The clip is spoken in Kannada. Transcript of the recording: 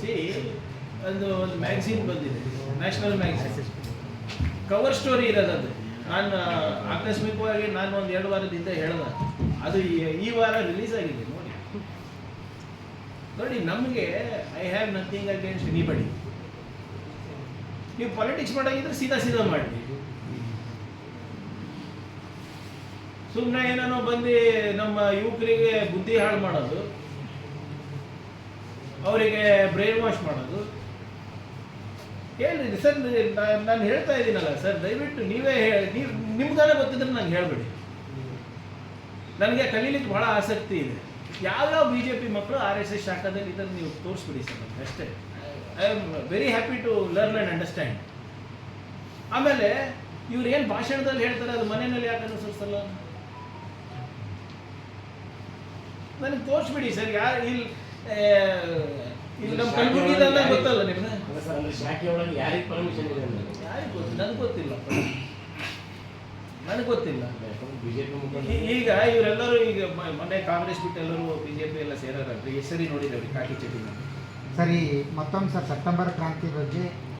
ಸಿ ಒಂದು ಒಂದು ಮ್ಯಾಗ್ಝಿನ್ ಬಂದಿದೆ. ನ್ಯಾಷನಲ್ ಮ್ಯಾಗ್ಝಿನ್ ಕವರ್ ಸ್ಟೋರಿ ಇರೋದದು. ನಾನು ಆಕಸ್ಮಿಕವಾಗಿ ನಾನು ಒಂದು ಎರಡು ವಾರದಿಂದ ಹೇಳ್ದೆ. ಅದು ಈ- ವಾರ ರಿಲೀಸ್ ಆಗಿದೆ, ನೋಡಿ. ನೋಡಿ, ನಮಗೆ I have nothing against anybody ನೀವು ಪಾಲಿಟಿಕ್ಸ್ ಮಾಡಾಗಿದ್ರೆ ಸೀದಾ ಸೀದಾ ಮಾಡಿ ಸುಮ್ಮನೆ ಏನೇನೋ ಬಂದು ನಮ್ಮ ಯುವಕರಿಗೆ ಬುದ್ಧಿ ಹಾಳು ಮಾಡೋದು. ಅವರಿಗೆ ಬ್ರೈನ್ ವಾಶ್ ಮಾಡೋದು. ಹೇಳ್ರಿ, ಸರ್ ನಾನು ಹೇಳ್ತಾ ಇದ್ದೀನಲ್ಲ, ಸರ್, ದಯವಿಟ್ಟು ನೀವೇ ಹೇಳಿ, ನೀವು ನಿಮ್ಗಾನ ಗೊತ್ತಿದ್ರೆ ನಂಗೆ ಹೇಳ್ಬಿಡಿ. ನನಗೆ ಕಲೀಲಿಕ್ಕೆ ಬಹಳ ಆಸಕ್ತಿ ಇದೆ. ಯಾವ್ಯಾವ ಬಿ ಜೆ ಪಿ ಮಕ್ಕಳು ಆರ್ ಎಸ್ ಎಸ್ ಶಾಖದಲ್ಲಿ ಇದನ್ನು ನೀವು ತೋರಿಸ್ಬಿಡಿ ಸರ್ ನಮ್ಗೆ, ಅಷ್ಟೇ. I am very happy to learn and understand. ಆಮೇಲೆ ಇವ್ರು ಏನು ಭಾಷಣದಲ್ಲಿ ಹೇಳ್ತಾರೆ, ಅದು ಮನೆಯಲ್ಲಿ ಯಾಕೆ ಅನುಸರಿಸಲ್ಲ? ನನಗೆ ತೋರಿಸ್ಬಿಡಿ ಸರ್ ಯಾರು ಇಲ್ಲಿ ಕಲಬುರಗಿದೆಲ್ಲ ಗೊತ್ತಲ್ಲ ನಿಮ್ಗೆ? ಅಲ್ಲ ಸರ್ ಅಲ್ಲಿ ಶಾಖೆ ಒಳಗೆ ಯಾರಿಗೆ ಪರ್ಮಿಷನ್ ಇದೆ ಅಂದ್ರೆ? ಯಾರಿಗೆ ಗೊತ್ತು? ನನಗೆ ಗೊತ್ತಿಲ್ಲ. ನನಗೆ ಗೊತ್ತಿಲ್ಲ. ಬಿಜೆಪಿ ಮುಖಂಡ. ಈಗ ಇವರೆಲ್ಲರೂ ಈಗ ಮ- ಮೊನ್ನೆ ಕಾಂಗ್ರೆಸ್ ಬಿಟ್ಟು ಎಲ್ಲರೂ ಬಿಜೆಪಿ ಎಲ್ಲ ಸೇರಾರ ಹೆಸರಿ ನೋಡಿದ್ರಿ ಕಾಕಿ ಚಟಿ ಸರಿ ಮತ್ತೊಂದು ಸರ್ ಸೆಪ್ಟೆಂಬರ್ ಕ್ರಾಂತಿ ಬಗ್ಗೆ